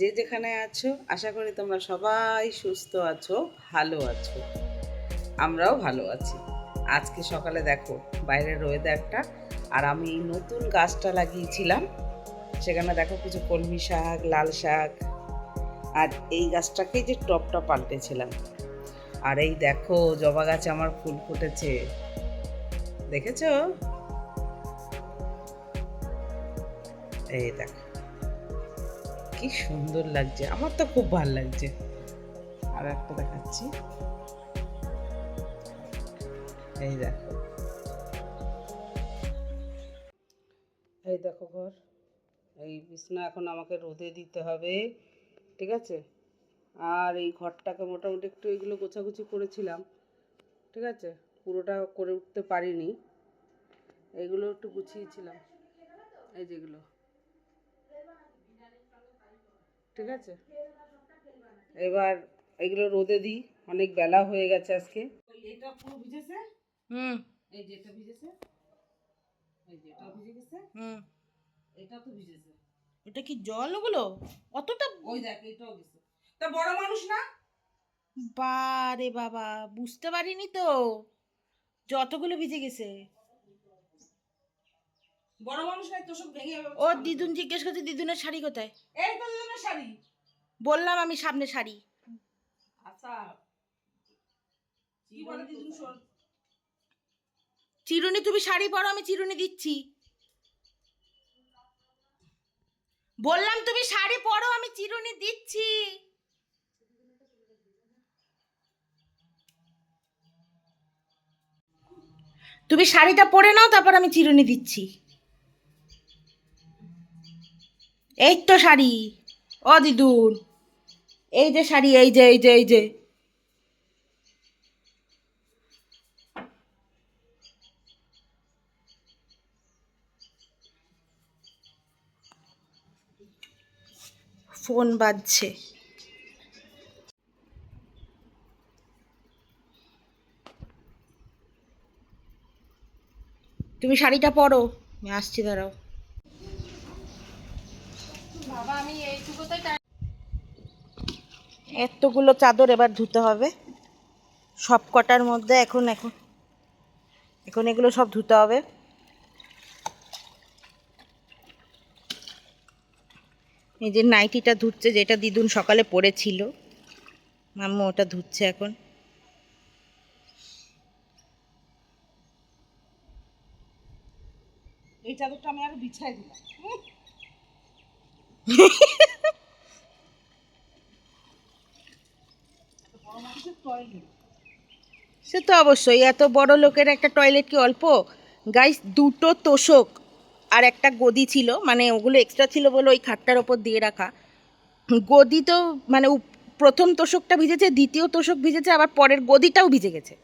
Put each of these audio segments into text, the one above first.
যে যেখানে আছো, আশা করি তোমরা সবাই সুস্থ আছো, ভালো আছো। আমরাও ভালো আছি। আজকে সকালে দেখো, বাইরের ওয়েদারটা আর আমি এই নতুন গাছটা লাগিয়েছিলাম। সেখানে দেখো কিছু কলমি শাক, লাল শাক, আর এই গাছটাকেই যে টপটা পাল্টেছিলাম। আর এই দেখো, জবা গাছে আমার ফুল ফুটেছে। দেখেছ? এই দেখো। কি সুন্দর লাগছে। আমার তো খুব ভালো লাগছে। আর একটা দেখাচ্ছি। এই দেখো। এই দেখো ঘর। এই বিছনা এখন আমাকে রোদে দিতে হবে, ঠিক আছে? আর এই ঘরটাকে মোটামুটি একটু এগুলো গোছাগুছি করেছিলাম, ঠিক আছে? পুরোটা করে উঠতে পারিনি। এগুলো একটু গুছিয়েছিলাম। এই যেগুলো। ঠিক আছে? এবার এগুলো রোদে দিই অনেক বেলা হয়ে গেছে আজকে। এটা পুরো ভিজেছে? হুম। এই যে এটা ভিজেছে? এই যে এটা ভিজে গেছে? হুম। এটা তো ভিজেছে। এটা কি জল ওগুলো? অতটা ওই দেখ এটাও গেছে। তা বড় মানুষ না? বারে বাবা বুঝতে পারিনি তো। যতগুলো ভিজে গেছে। বড় মানুষ নাই তো সব ভেঙে ও দিদুন জিজ্ঞেস করছে দিদুনের শাড়ি কোথায়? এই তো দুজনের শাড়ি। বললাম আমি সামনে শাড়ি। আচ্ছা। কি বলে দিদুন শোন চিরুনি তুমি শাড়ি পরো আমি চিরুনি দিচ্ছি। বললাম তুমি শাড়ি পরো আমি চিরুনি দিচ্ছি। তুমি শাড়িটা পরে নাও তারপর আমি চিরুনি দিচ্ছি। এই তো শাড়ি। ও দিদুন। এই যে শাড়ি, এই যে এই যে এই যে। ফোন বাজছে। তুমি শাড়িটা পরো। আমি আসছি, দাঁড়াও। এতগুলো চাদর এবার ধুতে হবে। সব কটার মধ্যে এখন এখন এখন এগুলো সব ধুতে হবে। এই যে নাইটিটা ধুচ্ছে, যেটা দিদুন সকালে পরেছিল। মাম্মা ওটা ধুচ্ছে এখন। এই চাদরটা আমি আরও বিছাই দিলাম বড় মানুষের টয়লেট সে তো অবশ্যই, এত বড় লোকের একটা টয়লেট কি অল্প? গাইস দুটো তোষক আর একটা গদি ছিল মানে ওগুলো এক্সট্রা ছিল বলে ওই খাটটার ওপর দিয়ে রাখা। গদি তো মানে প্রথম তোষকটা ভিজেছে, দ্বিতীয় তোষক ভিজেছে, আবার পরের গদিটাও ভিজে গেছে।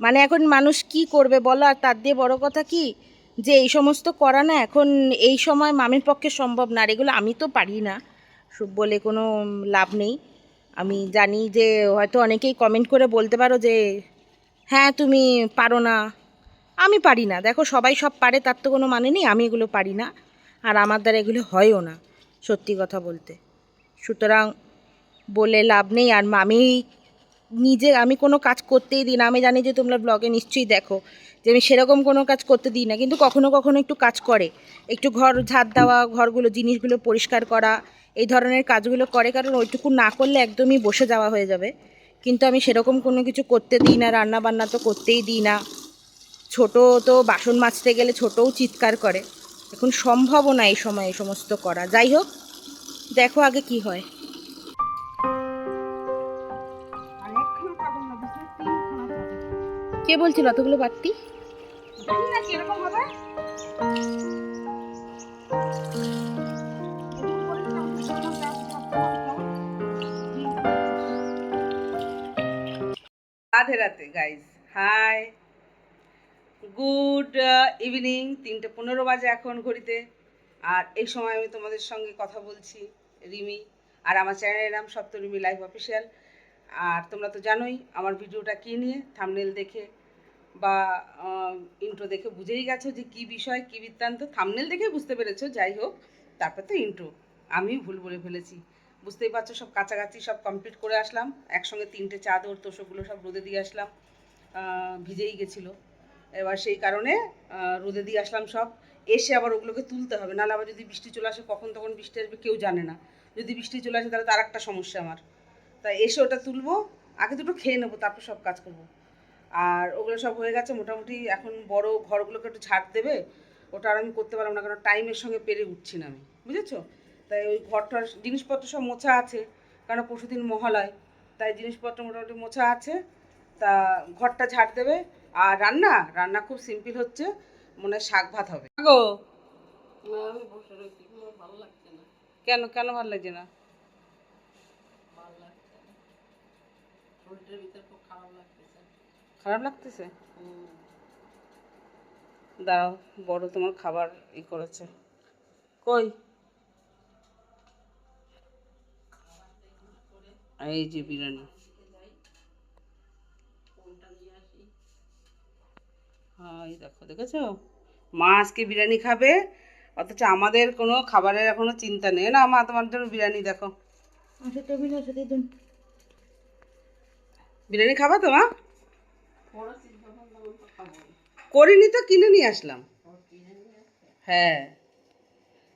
মানে এখন মানুষ কি করবে বলো? আর তার দিয়ে বড় কথা কি? যে এই সমস্ত করা না এখন এই সময় মামির পক্ষে সম্ভব না, আর এগুলো আমি তো পারি না বলে কোনো লাভ নেই। আমি জানি যে হয়তো অনেকেই কমেন্ট করে বলতে পারো যে হ্যাঁ তুমি পারো না। আমি পারি না। দেখো, সবাই সব পারে, তার তো কোনো মানে নেই, আমি এগুলো পারি না। আর আমার দ্বারা এগুলো হয়ও না, সত্যি কথা বলতে। সুতরাং বলে লাভ নেই। আর আমি নিজে, আমি কোনো কাজ করতেই দিই না। আমি জানি যে তোমরা ব্লগে নিশ্চয়ই দেখো যে আমি সেরকম কোনো কাজ করতে দিই না। কিন্তু কখনো কখনো একটু কাজ করে। একটু ঘর ঝাড় দেওয়া, ঘরগুলো, জিনিসগুলো পরিষ্কার করা এই ধরনের কাজগুলো করে, কারণ ওইটুকু না করলে একদমই বসে যাওয়া হয়ে যাবে। কিন্তু আমি সেরকম কোনো কিছু করতে দিই না রান্না বান্না তো করতেই দিই না। ছোটো তো বাসন মাজতে গেলে ছোটও চিৎকার করে। এখন সম্ভবও না এই সময় এই সমস্ত করা। যাই হোক, দেখো আগে কি হয়। কে বলছিল অতগুলো বাড়তি? হবে। রাধে রাতে গাইজ হাই গুড ইভিনিং তিনটে পনেরো বাজে এখন ঘড়িতে। আর এই সময় আমি তোমাদের সঙ্গে কথা বলছি রিমি আর আমার চ্যানেলের নাম সপ্তরিমি লাইভ অফিসিয়াল আর তোমরা তো জানোই আমার ভিডিওটা কী নিয়ে থামনেল দেখে বা ইন্ট্রো দেখে বুঝেই গেছো যে কি বিষয়, কি বৃত্তান্ত। থামনেল দেখে বুঝতে পেরেছ, যাই হোক, তারপর তো ইন্ট্রো আমি ভুল বলে ফেলেছি। বুঝতেই পারছ, সব কাছাকাছি সব কমপ্লিট করে আসলাম। একসঙ্গে তিনটে চাদর তোষকগুলো সব রোদে দিয়ে আসলাম। ভিজেই গেছিল। এবার সেই কারণে রোদে দিয়ে আসলাম সব। এসে আবার ওগুলোকে তুলতে হবে। নাহলে আবার যদি বৃষ্টি চলে আসে, কখন তখন বৃষ্টি আসবে কেউ জানে না। যদি বৃষ্টি চলে আসে, তাহলে তার একটা সমস্যা আমার। তাই এসে ওটা তুলবো, আগে দুটো খেয়ে নেব, তারপর সব কাজ করব। আর ওগুলো সব হয়ে গেছে মোটামুটি। এখন বড় ঘরগুলোকে একটু ঝাড় দেবে, ওটা আর আমি করতে পারলাম না, কারণ টাইমের সঙ্গে পেরে উঠছি না আমি। বুঝেছ? তাই ওই ঘরটার জিনিসপত্র সব মোছা আছে কারণ পরশুদিন মহালয় তাই জিনিসপত্র মোটামুটি মোছা আছে তা ঘরটা ঝাড় দেবে আর রান্না রান্না খুব সিম্পল হচ্ছে মনে হয় শাক ভাত হবে। গো! কেন কেন ভালো লাগছে না? খারাপ লাগতেছে। দাঁড়াও বড় তোমার খাবার ই করেছে। কই? এই যে বিরিয়ানি। হ্যাঁ এই দেখো দেখেছ? মা আজকে বিরিয়ানি খাবে অথচ আমাদের কোনো খাবারের এখনও চিন্তা নেই। না মা তোমার জন্য বিরিয়ানি দেখো। আচ্ছা বিরিয়ানি খাবা তো মা? করিনি তো কিনে নিয়ে আসলাম। হ্যাঁ।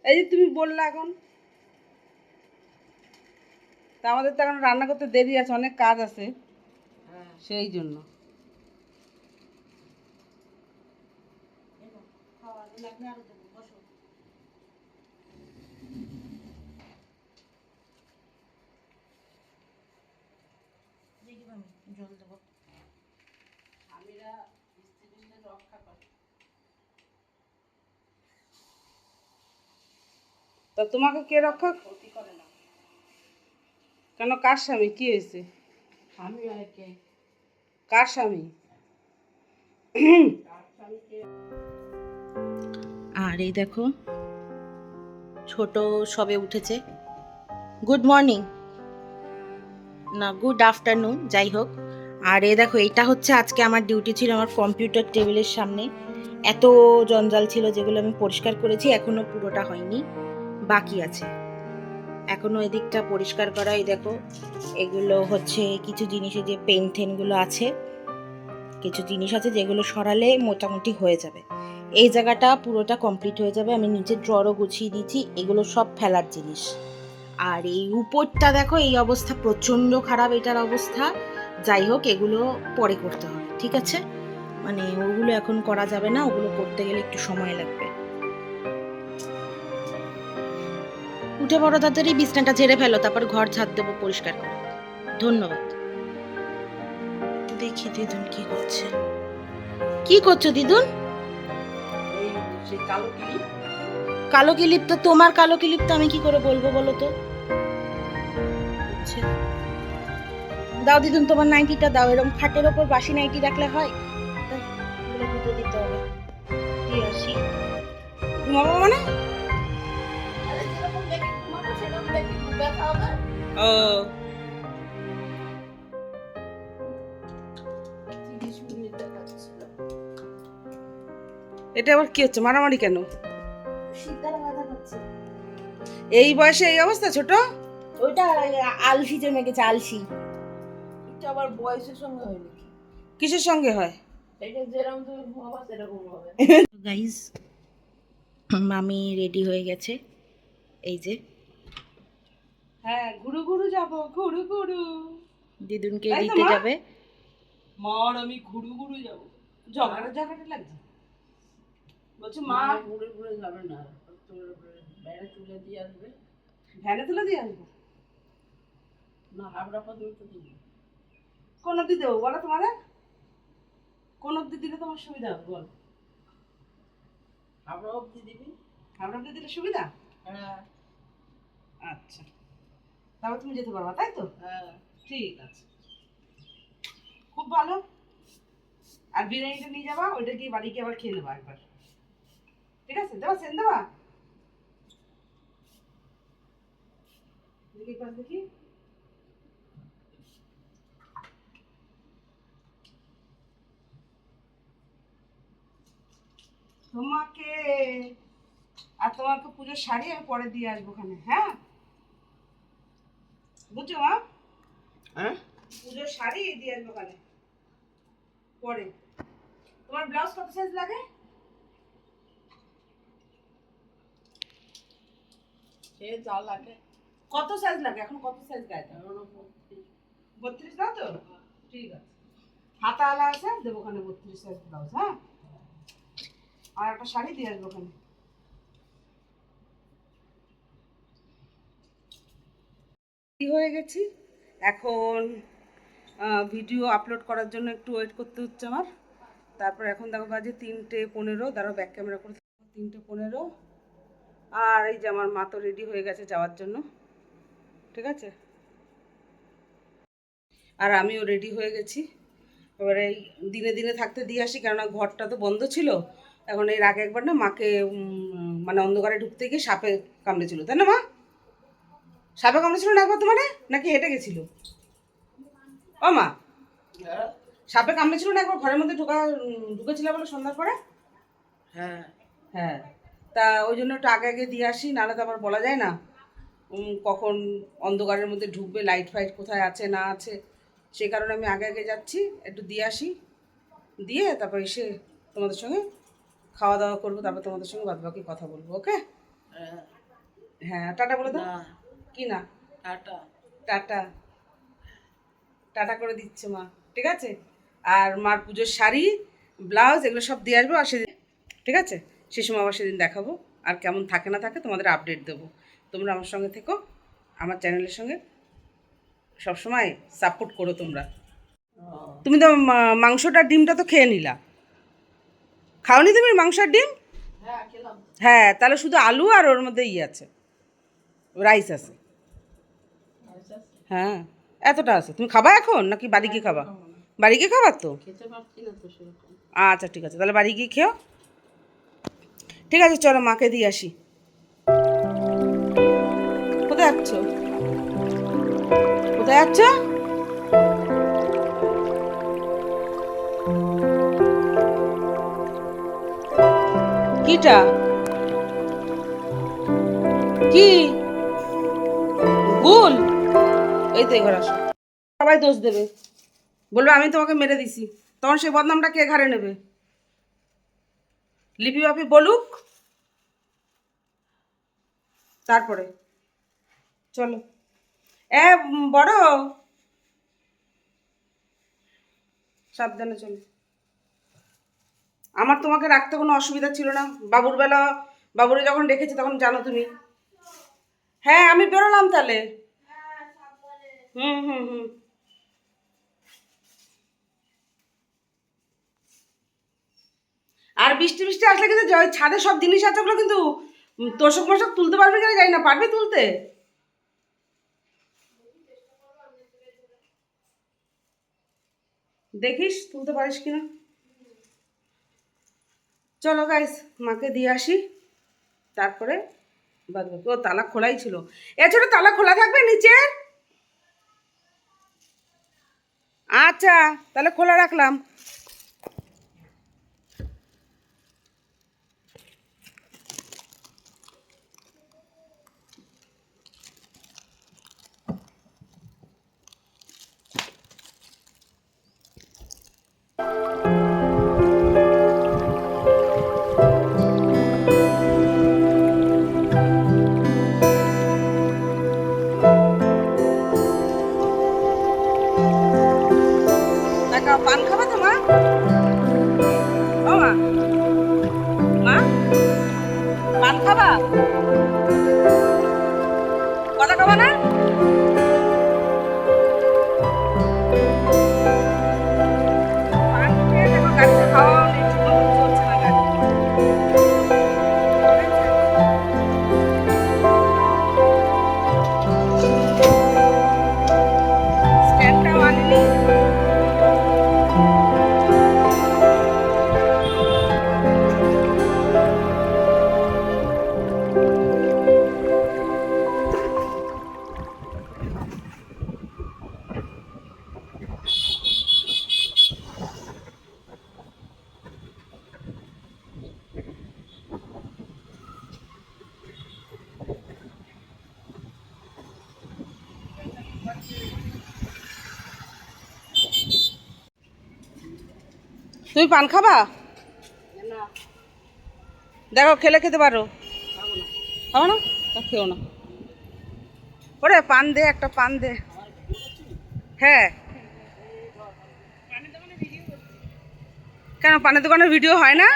এই যে তুমি বললা এখন তা আমাদের তো এখন রান্না করতে দেরি আছে অনেক কাজ আছে। সেই জন্য। জল দেবো তা তোমাকে কে রক্ষা কেন কার স্বামী? কি হয়েছে? আমি কার স্বামী? আর এই দেখো ছোট সবে উঠেছে। গুড মর্নিং না গুড আফটারনুন যাই হোক। আর এ দেখো এটা হচ্ছে আজকে আমার ডিউটি ছিল আমার কম্পিউটার টেবিলের সামনে। এত জঞ্জাল ছিল যেগুলো আমি পরিষ্কার করেছি এখনও পুরোটা হয়নি। বাকি আছে। এখনও এদিকটা পরিষ্কার করাই, দেখো। এগুলো হচ্ছে কিছু জিনিসে যে পেন টেনগুলো আছে, কিছু জিনিস আছে যেগুলো সরালে মোটামুটি হয়ে যাবে। এই জায়গাটা পুরোটা কমপ্লিট হয়ে যাবে, আমি নিচে ড্ররও গুছিয়ে দিয়েছি, এগুলো সব ফেলার জিনিস। আর এই উপরটা দেখো, এই অবস্থা প্রচণ্ড খারাপ এটার অবস্থা। যাই হোক, এগুলো পরে করতে হবে, ঠিক আছে? মানে ওগুলো এখন করা যাবে না, ওগুলো করতে গেলে একটু সময় লাগবে। উঠে বড় তাড়াতাড়ি বিছনাটা ঝেড়ে ফেলো তারপর ঘর ঝাড় দেবো পরিষ্কার করে। ধন্যবাদ। দেখি দিদুন কি করছে। কি করছ দিদুন? কালো কিলিপ তো তোমার কালো কিলিপ তো আমি কি করে বলব বলো তো? আচ্ছা। দাও দিদুন তোমার নাইটিটা দাও এরকম খাটের ওপর বাসি নাইটি রাখলে হয়? এগুলো দুটো দিতে হবে। দিয়ে আসি। মানে ও এটা আবার কি হচ্ছে? মারামারি কেন? এই বয়সে এই অবস্থা ছোট? ওইটা আলসি জমে গেছে আলসি। এটা আবার বয়সের সঙ্গে হয় নাকি? কিসের সঙ্গে হয়? এটা যেরকম তুমি ঘুমাবা সেরকম হবে। গাইজ মামি রেডি হয়ে গেছে। এই যে হ্যাঁ ঘুরু ঘুরু যাব ঘুরু ঘুরু দিদুনকে দিতে মা? যাবে। মার আমি ঘুরু ঘুরু যাব। জগাটা জগাটা লাগছে? বলছি মা মা ঘুরে ঘুরে যাবে না। তোর তুলে দিয়ে আসবে। ভ্যানে তুলে দিয়ে আসব? না হাবড়া পর্যন্ত দিবি। কোন অব্দি দেবো? বলো তোমাদের। কোন অব্দি দিলে তোমার সুবিধা হবে বল। হাবড়া অব্দি দিবি? হাওড়া অব্দি দিলে সুবিধা? হ্যাঁ। আচ্ছা। তারপর তুমি যেতে পারবা তাই তো? হ্যাঁ ঠিক আছে। খুব ভালো। আর বিরিয়ানিটা নিয়ে যাবা ওইটা গিয়ে বাড়ি গিয়ে আবার খেয়ে নেবা একবার। ঠিক আছে? দেবা সেন দেবা? দেখি একবার দেখি। তোমাকে আর তোমাকে পুজোর শাড়ি আমি পরে দিয়ে আসব ওখানে হ্যাঁ? বুঝছ মা? হ্যাঁ? পুজোর শাড়ি দিয়ে আসব ওখানে। পরে। তোমার ব্লাউজ কত সাইজ লাগে? সে যা লাগে। কত সাইজ লাগে? এখন কত সাইজ গায়ে বত্রিশ। বত্রিশ দাও তো? ঠিক আছে। হাতা আলা আছে দেবো ওখানে বত্রিশ সাইজ ব্লাউজ হ্যাঁ? আর একটা শাড়ি দিয়ে আসব ওখানে। হয়ে গেছি। এখন ভিডিও আপলোড করার জন্য একটু ওয়েট করতে হচ্ছে আমার। তারপর এখন দেখো বাজে তিনটে পনেরো। দাঁড়াও ব্যাক ক্যামেরা করে তিনটে পনেরো। আর এই যে আমার মা তো রেডি হয়ে গেছে যাওয়ার জন্য। ঠিক আছে? আর আমিও রেডি হয়ে গেছি। এবারে দিনে দিনে থাকতে দিয়ে আসি, কেননা ঘরটা তো বন্ধ ছিল। এখন এর আগে একবার না মাকে মানে অন্ধকারে ঢুকতে গিয়ে সাপে কামড়েছিল। তাই না মা? সাপে কামড়েছিল না একবার তোমারে? নাকি হেঁটে গেছিল? ও মা। সাপে কামড়েছিল না একবার? ঘরের মধ্যে ঢোকা ঢুকেছিল বলে সন্ধ্যার পরে? হ্যাঁ। হ্যাঁ। তা ওই জন্য একটু আগে আগে দিয়ে আসি নাহলে তো আবার বলা যায় না। কখন অন্ধকারের মধ্যে ঢুকবে লাইট ফাইট কোথায় আছে না আছে সে কারণে আমি আগে আগে যাচ্ছি একটু দিয়ে আসি। দিয়ে তারপর এসে তোমাদের সঙ্গে খাওয়া দাওয়া করব তারপর তোমাদের সঙ্গে বাদ বাকি কথা বলব ওকে হ্যাঁ। হ্যাঁ টাটা বলে দাও। কি না? টাটা। টাটা। টাটা করে দিচ্ছে মা ঠিক আছে? আর মার পুজোর শাড়ি ব্লাউজ এগুলো সব দিয়ে আসব আর সেদিন ঠিক আছে? সে সময় আবার সেদিন দেখাবো। আর কেমন থাকে না থাকে তোমাদের আপডেট দেবো। তোমরা আমার সঙ্গে থেকো আমার চ্যানেলের সঙ্গে। সবসময় সাপোর্ট করো তোমরা। তুমি তো মা- মাংসটার ডিমটা তো খেয়ে নিলা। খাওনি তুমি মাংসের ডিম? হ্যাঁ হ্যাঁ তাহলে শুধু আলু আর ওর মধ্যে ইয়ে আছে। রাইস আছে। হ্যাঁ এতটা আছে। তুমি খাবা এখন নাকি বাড়ি গিয়ে খাবা? বাড়ি গিয়ে খাবার তো? আচ্ছা ঠিক আছে তাহলে বাড়ি গিয়ে খেও। ঠিক আছে চলো মাকে দিয়ে আসি। কোথায় যাচ্ছ? কোথায় যাচ্ছ? কিটা? কি? এই তো এবার আসো। সবাই দোষ দেবে। বলবে, আমি তোমাকে মেরে দিছি। তখন সেই বদনামটা কে ঘাড়ে নেবে? লিপি বাপি বলুক। তারপরে, চলো। এ বড়। সাবধানে চলো। আমার তোমাকে রাখতে কোনো অসুবিধা ছিল না। বাবুর বেলা, বাবুরে যখন রেখেছি তখন জানো তুমি। হ্যাঁ আমি বেরোলাম তাহলে। হুম হুম হুম। আর বৃষ্টি বৃষ্টি আসলে কিন্তু ছাদে সব জিনিস আছে ওগুলো কিন্তু তোষক মোষক তুলতে পারবে কিনা জানি না। পারবে তুলতে? দেখিস তুলতে পারিস কিনা? চলো গাইস মাকে দিয়ে আসি। তারপরে বাদ ও, তালা খোলাই ছিল। এ ছোট তালা খোলা থাকবে নিচের আচ্ছা তাহলে খোলা রাখলাম। তুমি পান খাবা? না। দেখো খেলে খেতে পারো। খাব না। খেও না। ওরে পান দে একটা পান দে। হ্যাঁ। কেন পানের দোকানের ভিডিও হয় না?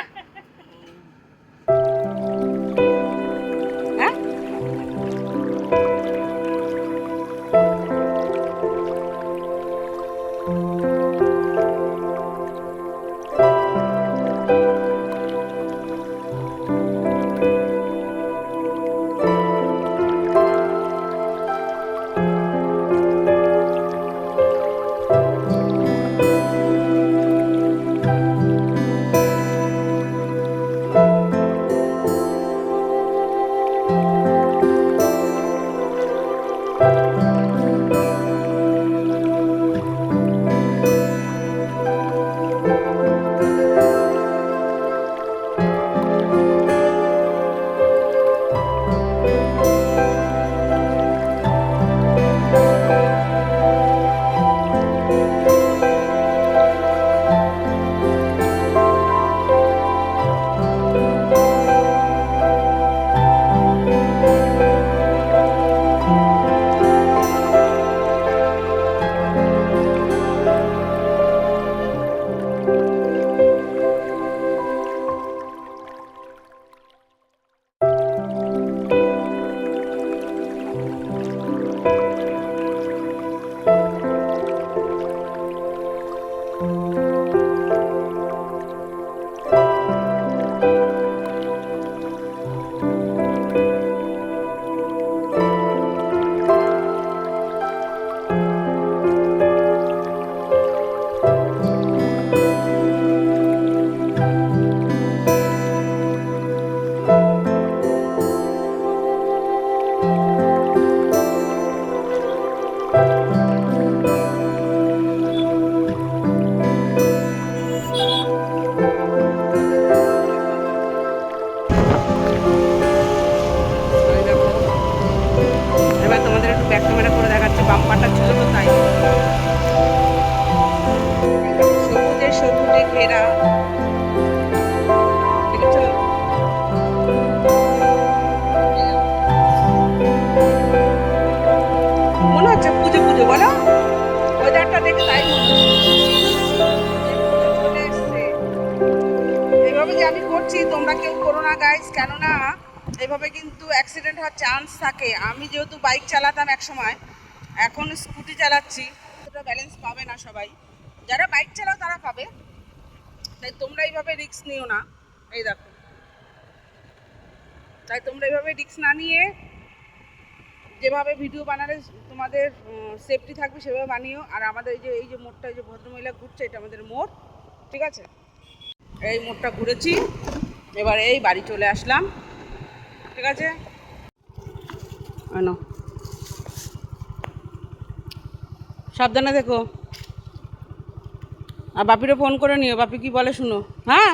ক্যামেরা করে দেখাচ্ছি, বাম্পারটা ছিল তো তাই। সবুজে সবুজে ঘেরা? মনে হচ্ছে পুজো পুজো, বলো। ওয়েদারটা দেখে তাই এইভাবে যে আমি করছি, তোমরা কেউ করো না গাইস কেননা এইভাবে কিন্তু অ্যাক্সিডেন্ট হওয়ার চান্স থাকে। আমি যেহেতু বাইক চালাতাম এক সময় এখন স্কুটি চালাচ্ছি, অতটা ব্যালেন্স পাবে না সবাই। যারা বাইক চালাও তারা পাবে। তাই তোমরা এইভাবে রিক্স নিও না। এই দেখো। তাই তোমরা এইভাবে রিক্স না নিয়ে যেভাবে ভিডিও বানালে তোমাদের সেফটি থাকবে সেভাবে বানিও। আর আমাদের এই যে এই যে মোড়টা, এই যে ভদ্রমহিলা ঘুরছে, এটা আমাদের মোড়। ঠিক আছে? এই মোড়টা ঘুরেছি। এবার এই বাড়ি চলে আসলাম। ঠিক আছে? সাবধানে দেখো আর বাপিরও ফোন করে নিও। বাপি কি বলে শুনো হ্যাঁ?